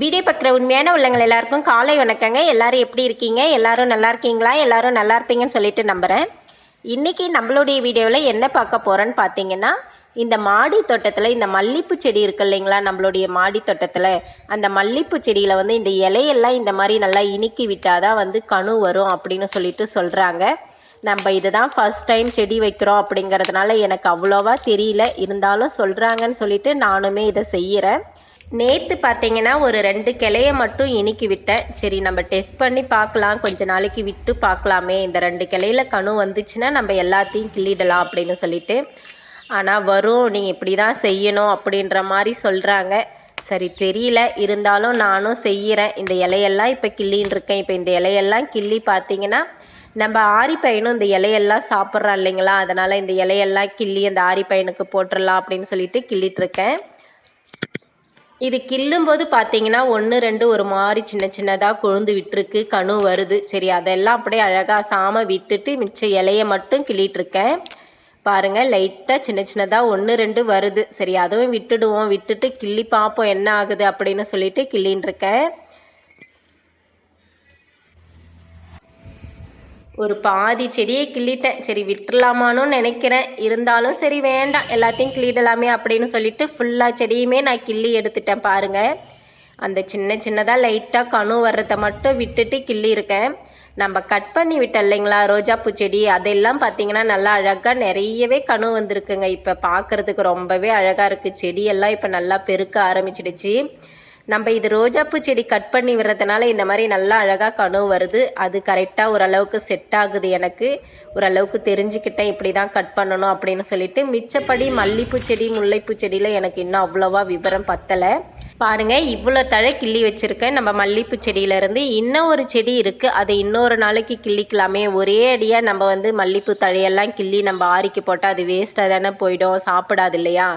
Video பார்க்குற உண்மையான உள்ளங்கள் எல்லாருக்கும் காலை வணக்கங்க. எல்லாரும் எப்படி இருக்கீங்க? எல்லாரும் நல்லா இருக்கீங்களா? எல்லாரும் நல்லா இருப்பீங்கன்னு சொல்லிட்டு நம்புகிறேன் இன்றைக்கி நம்மளுடைய வீடியோவில் என்ன பார்க்க போகிறோன்னு பார்த்தீங்கன்னா இந்த மாடி தோட்டத்தில் இந்த மல்லிப்பூ செடி இருக்கு இல்லைங்களா? நம்மளுடைய மாடி தோட்டத்தில். அந்த மல்லிப்பூ செடியில் வந்து இந்த இலையெல்லாம் இந்த மாதிரி நல்லா இனிக்கி விட்டால் தான் வந்து கணு வரும் அப்படின்னு சொல்லிட்டு சொல்கிறாங்க நம்ம இதுதான் ஃபஸ்ட் டைம் செடி வைக்கிறோம் அப்படிங்கிறதுனால எனக்கு அவ்வளோவா தெரியல. இருந்தாலும் சொல்கிறாங்கன்னு சொல்லிட்டு நானுமே இதை செய்கிறேன் நேற்று பார்த்தீங்கன்னா ஒரு ரெண்டு கிளையை மட்டும் இனிக்கி விட்டேன் சரி நம்ம டெஸ்ட் பண்ணி பார்க்கலாம் கொஞ்ச நாளைக்கு விட்டு பார்க்கலாமே இந்த ரெண்டு கிளையில கணு வந்துச்சுன்னா நம்ம எல்லாத்தையும் கிள்ளிடலாம் அப்படின்னு சொல்லிட்டு. ஆனால் வரும் நீங்கள் இப்படி தான் செய்யணும் அப்படின்ற மாதிரி சொல்கிறாங்க சரி தெரியல. இருந்தாலும் நானும் செய்கிறேன் இந்த இலையெல்லாம் இப்போ கிள்ளின்னு இருக்கேன். இப்போ இந்த இலையெல்லாம் கிள்ளி பார்த்தீங்கன்னா நம்ம ஆரி பையனும் இந்த இலையெல்லாம் சாப்பிட்றோம் இல்லைங்களா? அதனால் இந்த இலையெல்லாம் கிள்ளி அந்த ஆரி பையனுக்கு போட்டுடலாம் அப்படின்னு சொல்லிட்டு கிள்ளிட்டுருக்கேன் இது கிள்ளும்போது பார்த்தீங்கன்னா ஒன்று ரெண்டு ஒரு மாதிரி சின்ன சின்னதாக கொழுந்து விட்டுருக்கு கணு வருது. சரி அதெல்லாம் அப்படியே அழகாக சாம விட்டுட்டு மிச்ச இலையை மட்டும் கிள்ளிட்டுருக்கேன். பாருங்கள் லைட்டாக சின்ன சின்னதாக ஒன்று ரெண்டு வருது. சரி அதுவும் விட்டுடுவோம். விட்டுட்டு கிள்ளி பார்ப்போம் என்ன ஆகுது அப்படின்னு சொல்லிட்டு கிள்ளின்னு இருக்கேன் ஒரு பாதி செடியை கிள்ளிட்டேன். சரி விட்டுலாமான்னு நினைக்கிறேன். இருந்தாலும் சரி வேண்டாம். எல்லாத்தையும் கிள்ளிடலாமே அப்படின்னு சொல்லிட்டு ஃபுல்லாக செடியுமே நான் கிள்ளி எடுத்துட்டேன் பாருங்கள் அந்த சின்ன சின்னதாக லைட்டாக கணு வர்றதை மட்டும் விட்டுட்டு கிள்ளி இருக்கேன் நம்ம கட் பண்ணி விட்டோம் இல்லைங்களா ரோஜாப்பூ செடி? அதெல்லாம் பார்த்தீங்கன்னா நல்லா அழகாக நிறையவே கணு வந்திருக்குங்க. இப்போ பார்க்குறதுக்கு ரொம்பவே அழகாக இருக்குது செடியெல்லாம் இப்போ நல்லா பெருக்க ஆரம்பிச்சிடுச்சு. நம்ம இது ரோஜாப்பூ செடி கட் பண்ணி விடுறதுனால இந்த மாதிரி நல்லா அழகாக கனவு வருது. அது கரெக்டாக ஓரளவுக்கு செட் ஆகுது எனக்கு. ஓரளவுக்கு தெரிஞ்சுக்கிட்டேன் இப்படி தான் கட் பண்ணணும் அப்படின்னு சொல்லிட்டு மிச்சப்படி மல்லிப்பூ செடி முல்லைப்பூ செடியில் எனக்கு இன்னும் அவ்வளோவா விவரம் பத்தலை. பாருங்கள் இவ்வளோ தழை கிள்ளி வச்சுருக்கேன். நம்ம மல்லிப்பூ செடியிலேருந்து இன்னும் ஒரு செடி இருக்குது அதை இன்னொரு நாளைக்கு கிள்ளிக்கலாமே. ஒரே அடியாக நம்ம வந்து மல்லிப்பூ தழையெல்லாம் கிள்ளி நம்ம ஆறிக்கு போட்டால் அது வேஸ்ட்டாக தானே போயிடும். சாப்பிடாது இல்லையா?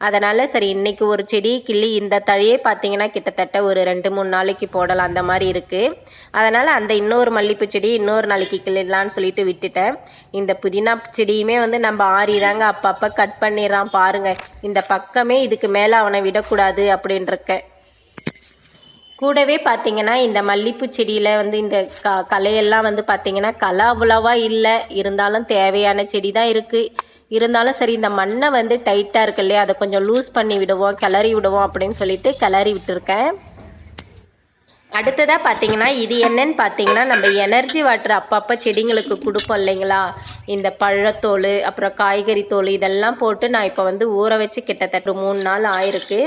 அதனால் சரி இன்றைக்கி ஒரு செடி கிள்ளி இந்த தழையே பார்த்தீங்கன்னா கிட்டத்தட்ட ஒரு ரெண்டு மூணு நாளைக்கு போடலாம் அந்த மாதிரி இருக்குது அதனால் அந்த இன்னொரு மல்லிப்பூ செடி இன்னொரு நாளைக்கு கிள்ளிடலான்னு சொல்லிட்டு விட்டுட்டேன். இந்த புதினா செடியுமே வந்து நம்ம ஆறிதாங்க அப்பப்போ கட் பண்ணிடுறான் பாருங்கள் இந்த பக்கமே இதுக்கு மேலே அவனை விடக்கூடாது அப்படின்ருக்கேன் கூடவே பார்த்தீங்கன்னா இந்த மல்லிப்பூ செடியில் வந்து இந்த க கலையெல்லாம் வந்து பார்த்தீங்கன்னா களை அவ்வளோவா இல்லை. இருந்தாலும் தேவையான செடி தான் இருக்குது இருந்தாலும் சரி இந்த மண்ணை வந்து டைட்டாக இருக்கு இல்லையா அதை கொஞ்சம் லூஸ் பண்ணி விடுவோம் கிளறி விடுவோம் அப்படின்னு சொல்லிட்டு கிளறி விட்டுருக்கேன். அடுத்ததாக பார்த்தீங்கன்னா இது என்னன்னு பார்த்தீங்கன்னா நம்ம எனர்ஜி வாட்டர் அப்பப்போ செடிங்களுக்கு கொடுப்போம் இல்லைங்களா? இந்த பழத்தோல் அப்புறம் காய்கறி தோல் இதெல்லாம் போட்டு நான் இப்போ வந்து ஊற வச்சு கிட்டத்தட்ட மூணு நாள் ஆயிருக்கு.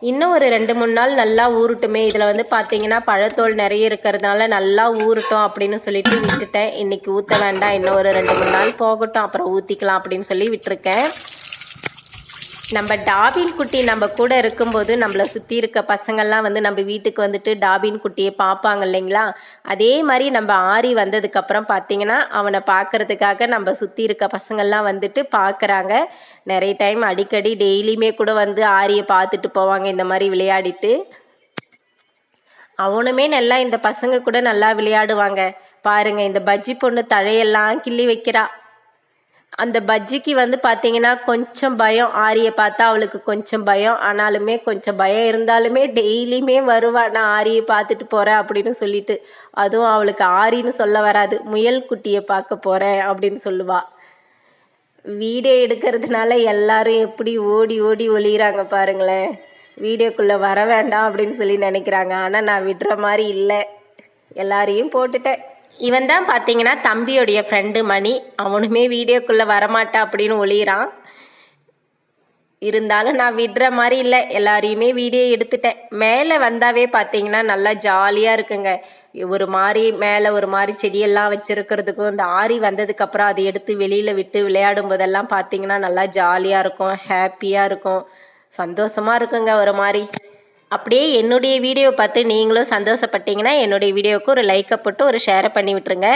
இன்னும் ஒரு ரெண்டு மூணு நாள் நல்லா ஊறட்டுமே. இதில் வந்து பார்த்தீங்கன்னா பழத்தோல் நிறைய இருக்கிறதுனால நல்லா ஊறட்டும் அப்படின்னு சொல்லிட்டு விட்டுட்டேன். இன்றைக்கி ஊற்ற வேண்டாம். இன்னும் ஒரு ரெண்டு மூணு நாள் போகட்டும். அப்புறம் ஊற்றிக்கலாம் அப்படின்னு சொல்லி விட்டுருக்கேன். நம்ம டாபின் குட்டி நம்ம கூட இருக்கும்போது நம்மளை சுற்றி இருக்க பசங்கள்லாம் வந்து நம்ம வீட்டுக்கு வந்துட்டு டாபின் குட்டியை பார்ப்பாங்க இல்லைங்களா? அதே மாதிரி நம்ம ஆரி வந்ததுக்கப்புறம் பார்த்தீங்கன்னா அவனை பார்க்கறதுக்காக நம்ம சுற்றி இருக்க பசங்கள்லாம் வந்துட்டு பார்க்குறாங்க. நிறைய டைம் அடிக்கடி டெய்லியுமே கூட வந்து ஆரியை பார்த்துட்டு போவாங்க இந்த மாதிரி விளையாடிட்டு. அவனுமே நல்லா இந்த பசங்க கூட நல்லா விளையாடுவாங்க. பாருங்க இந்த பஜ்ஜி பொண்ணு தழையெல்லாம் கிள்ளி வைக்கிறா. அந்த பஜ்ஜிக்கு வந்து பார்த்தீங்கன்னா கொஞ்சம் பயம். ஆரியை பார்த்தா அவளுக்கு கொஞ்சம் பயம். ஆனாலுமே கொஞ்சம் பயம் இருந்தாலுமே டெய்லியுமே வருவாள் நான் ஆரியை பார்த்துட்டு போகிறேன் அப்படின்னு சொல்லிட்டு அதுவும் அவளுக்கு ஆரின்னு சொல்ல வராது. முயல் குட்டியை பார்க்க போகிறேன் அப்படின்னு சொல்லுவா. வீடியோ எடுக்கிறதுனால எல்லாரும் எப்படி ஓடி ஓடி ஒளிகிறாங்க பாருங்களேன். வீடியோக்குள்ளே வர வேண்டாம் அப்படின்னு சொல்லி நினைக்கிறாங்க. ஆனால் நான் விடுற மாதிரி இல்லை. எல்லாரையும் போட்டுட்டேன். இவன் தான் பார்த்தீங்கன்னா தம்பியோடைய ஃப்ரெண்டு மணி. அவனுமே வீடியோக்குள்ளே வரமாட்டான் அப்படின்னு ஒளிகிறான் இருந்தாலும் நான் விடுற மாதிரி இல்லை. எல்லாரையுமே வீடியோ எடுத்துட்டேன். மேலே வந்தாவே பார்த்தீங்கன்னா நல்லா ஜாலியாக இருக்குங்க. ஒரு மாதிரி மேலே ஒரு மாதிரி செடியெல்லாம் வச்சுருக்கிறதுக்கும் இந்த ஆரி வந்ததுக்கப்புறம் அதை எடுத்து வெளியில் விட்டு விளையாடும் போதெல்லாம் பார்த்தீங்கன்னா நல்லா ஜாலியாக இருக்கும். ஹாப்பியாக இருக்கும். சந்தோஷமாக இருக்குங்க ஒரு மாதிரி. அப்படியே என்னுடைய வீடியோ பார்த்து நீங்களும் சந்தோஷப்பட்டீங்கன்னா என்னுடைய வீடியோவுக்கு ஒரு லைக்கை போட்டு ஒரு ஷேரை பண்ணி விட்டுருங்க.